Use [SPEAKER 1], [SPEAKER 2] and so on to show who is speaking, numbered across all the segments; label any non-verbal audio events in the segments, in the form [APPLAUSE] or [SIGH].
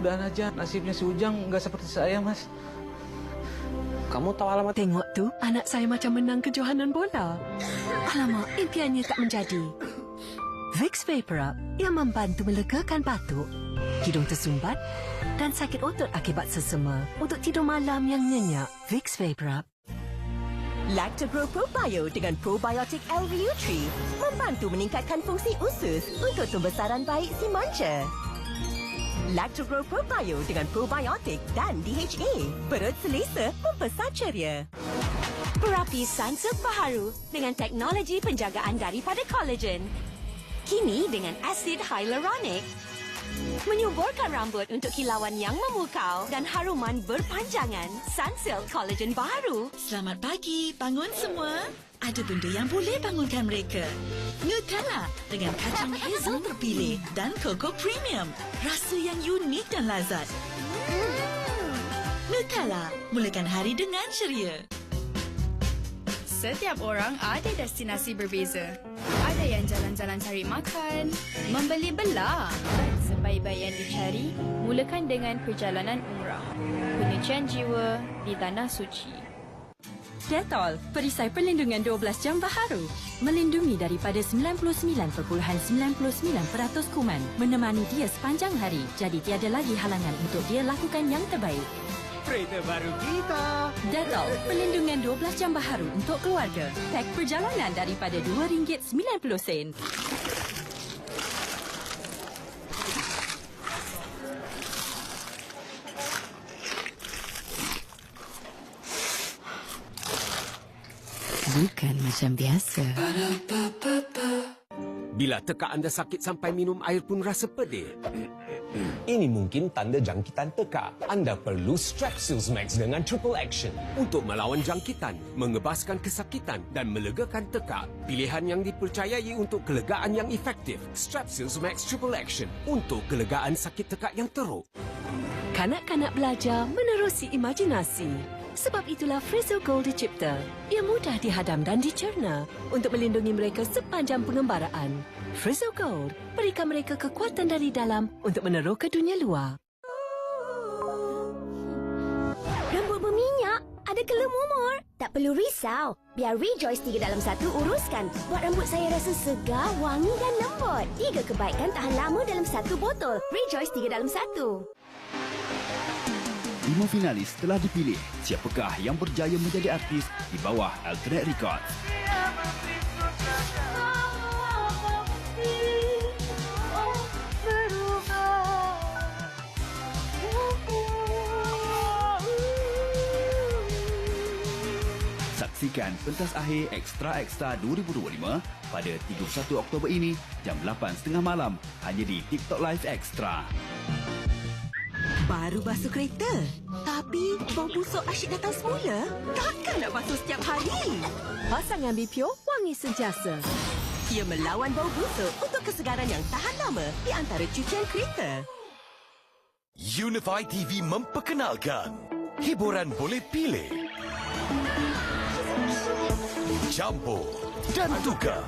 [SPEAKER 1] mudah-mudahan aja nasibnya si Ujang nggak seperti saya, Mas.
[SPEAKER 2] Kamu tahu alamat
[SPEAKER 3] Tengok tu, anak saya macam menang kejohanan bola. Alamak, impiannya tak menjadi. Vicks Vapor Up yang membantu melegakan batuk, hidung tersumbat dan sakit otot akibat sesama untuk tidur malam yang nyenyak. Vicks Vapor Up.
[SPEAKER 4] Lactogro Pro Bio dengan probiotik L-Reutri membantu meningkatkan fungsi usus untuk pembesaran baik si manca. Lactogro Pro Bio dengan probiotik dan DHA. Perut selesa membesar ceria.
[SPEAKER 5] Perapi Sunsilk Baharu dengan teknologi penjagaan daripada collagen. Kini dengan asid hyaluronic. Menyuburkan rambut untuk kilauan yang memukau dan haruman berpanjangan. Sunsilk Collagen Baharu.
[SPEAKER 6] Selamat pagi, bangun semua. Ada benda yang boleh bangunkan mereka. Nutella dengan kacang hazel terpilih dan koko premium. Rasa yang unik dan lazat. Nutella, mulakan hari dengan ceria.
[SPEAKER 7] Setiap orang ada destinasi berbeza. Ada yang jalan-jalan cari makan, membeli belah. Sebaik-baik yang dicari, mulakan dengan perjalanan umrah. Penyucian jiwa di Tanah Suci.
[SPEAKER 3] Dettol, perisai perlindungan 12 jam baharu. Melindungi daripada 99.99% kuman. Menemani dia sepanjang hari. Jadi tiada lagi halangan untuk dia lakukan yang terbaik.
[SPEAKER 2] kereta baru kita.
[SPEAKER 3] Dettol, perlindungan 12 jam baharu untuk keluarga. Pak perjalanan daripada RM2.90. Bukan macam biasa.
[SPEAKER 8] Bila teka anda sakit sampai minum air pun rasa pedih. [LAUGHS]
[SPEAKER 9] Ini mungkin tanda jangkitan teka. Anda perlu Strepsils Max dengan Triple Action.
[SPEAKER 8] Untuk melawan jangkitan, mengebaskan kesakitan dan melegakan teka. Pilihan yang dipercayai untuk kelegaan yang efektif. Strepsils Max Triple Action. Untuk kelegaan sakit tekak yang teruk.
[SPEAKER 3] Kanak-kanak belajar menerusi imajinasi. Sebab itulah Frizzo Gold dicipta. Ia mudah dihadam dan dicerna untuk melindungi mereka sepanjang pengembaraan. Frizzo Gold berikan mereka kekuatan dari dalam untuk meneroka dunia luar.
[SPEAKER 5] Rambut berminyak? Ada kelumumur? Tak perlu risau. Biar Rejoice 3 dalam 1 uruskan. Buat rambut saya rasa segar, wangi dan lembut. Tiga kebaikan tahan lama dalam satu botol. Rejoice 3 dalam 1.
[SPEAKER 10] Lima finalis telah dipilih. Siapakah yang berjaya menjadi artis di bawah Alternate Records? Saksikan pentas akhir Extra Extra 2025 pada 31 Oktober ini jam 8.30 malam hanya di TikTok Live Extra.
[SPEAKER 4] Baru basuh kereta. Tapi bau busuk asyik datang semula. Takkan nak basuh setiap hari?
[SPEAKER 3] Pasangan BPO wangi sentiasa.
[SPEAKER 4] Ia melawan bau busuk untuk kesegaran yang tahan lama di antara cucian kereta.
[SPEAKER 11] Unify TV memperkenalkan hiburan boleh pilih. Campur dan tukar.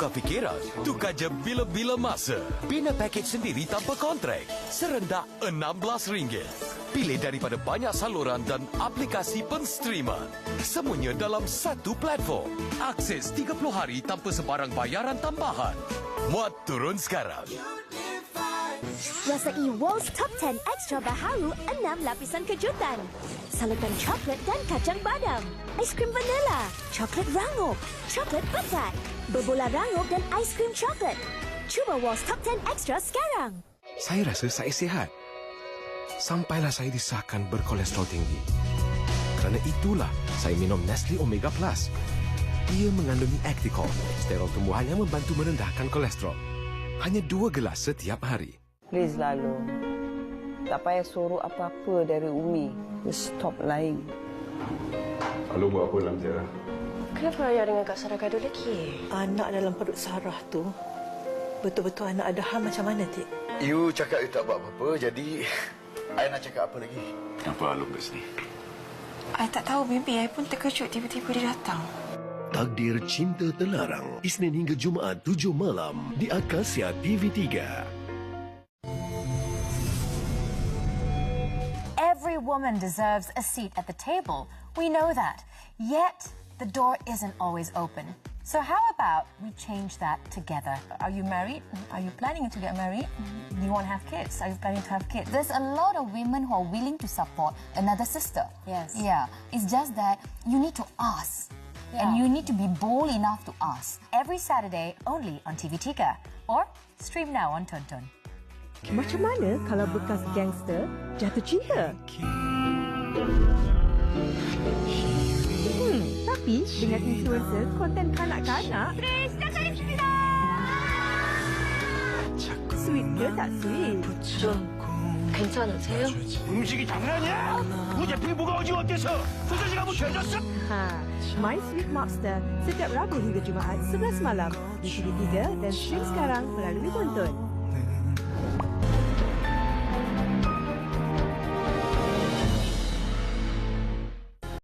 [SPEAKER 11] Tukar fikiran, tukar je bila-bila masa. Bina pakej sendiri tanpa kontrak. Serendah RM16. Pilih daripada banyak saluran dan aplikasi penstreaman. Semuanya dalam satu platform. Akses 30 hari tanpa sebarang bayaran tambahan. Muat turun sekarang.
[SPEAKER 5] Rasai Walls Top 10 Extra Baharu 6 lapisan kejutan. Salurkan coklat dan kacang badam. Aiskrim vanila, coklat rangup, coklat pekat, berbola rangup dan aiskrim coklat. Cuba Walls Top 10 Extra sekarang.
[SPEAKER 11] Saya rasa saya sihat. Sampailah saya disahkan berkolesterol tinggi. Kerana itulah saya minum Nestle Omega Plus. Ia mengandungi Acticol, sterol tumbuhan yang membantu merendahkan kolesterol. Hanya dua gelas setiap hari.
[SPEAKER 12] Please lalu. Tak payah suruh apa-apa dari Umi. Just stop lying.
[SPEAKER 13] Lalu buat apa dalam ziarah?
[SPEAKER 14] Kenapa ayah dengan Kak Sarah gaduh lagi?
[SPEAKER 15] Anak dalam perut Sarah tu betul-betul anak ada hal macam mana, Tik?
[SPEAKER 13] You cakap you tak buat apa-apa, jadi I nak cakap apa lagi? Kenapa Alung kat sini?
[SPEAKER 14] I tak tahu, maybe I pun terkejut tiba-tiba dia datang.
[SPEAKER 16] Takdir Cinta Terlarang Isnin hingga Jumaat 7 malam di Akasia TV3.
[SPEAKER 17] Woman deserves a seat at the table. We know that. Yet, the door isn't always open. So, how about we change that together? Are you married? Are you planning to get married? Do you want to have kids? Are you planning to have kids?
[SPEAKER 18] There's a lot of women who are willing to support another sister.
[SPEAKER 17] Yes.
[SPEAKER 18] Yeah. It's just that you need to ask.
[SPEAKER 17] Yeah.
[SPEAKER 18] And you need to be bold enough to ask.
[SPEAKER 17] Every Saturday only on TV3 or stream now on Tonton.
[SPEAKER 19] Macam mana kalau bekas gangster jatuh cinta? Hmm, tapi dengan influencer konten kanak-kanak, sweet ke tak sweet?
[SPEAKER 20] 괜찮으세요?
[SPEAKER 16] 음식이 장난이야? 어제 피부가 어지럽대서 소세지가 뭐 되졌어?
[SPEAKER 19] Ha, My Sweet Mobster setiap Rabu hingga Jumaat 11 malam di TV3 dan stream sekarang melalui tonton.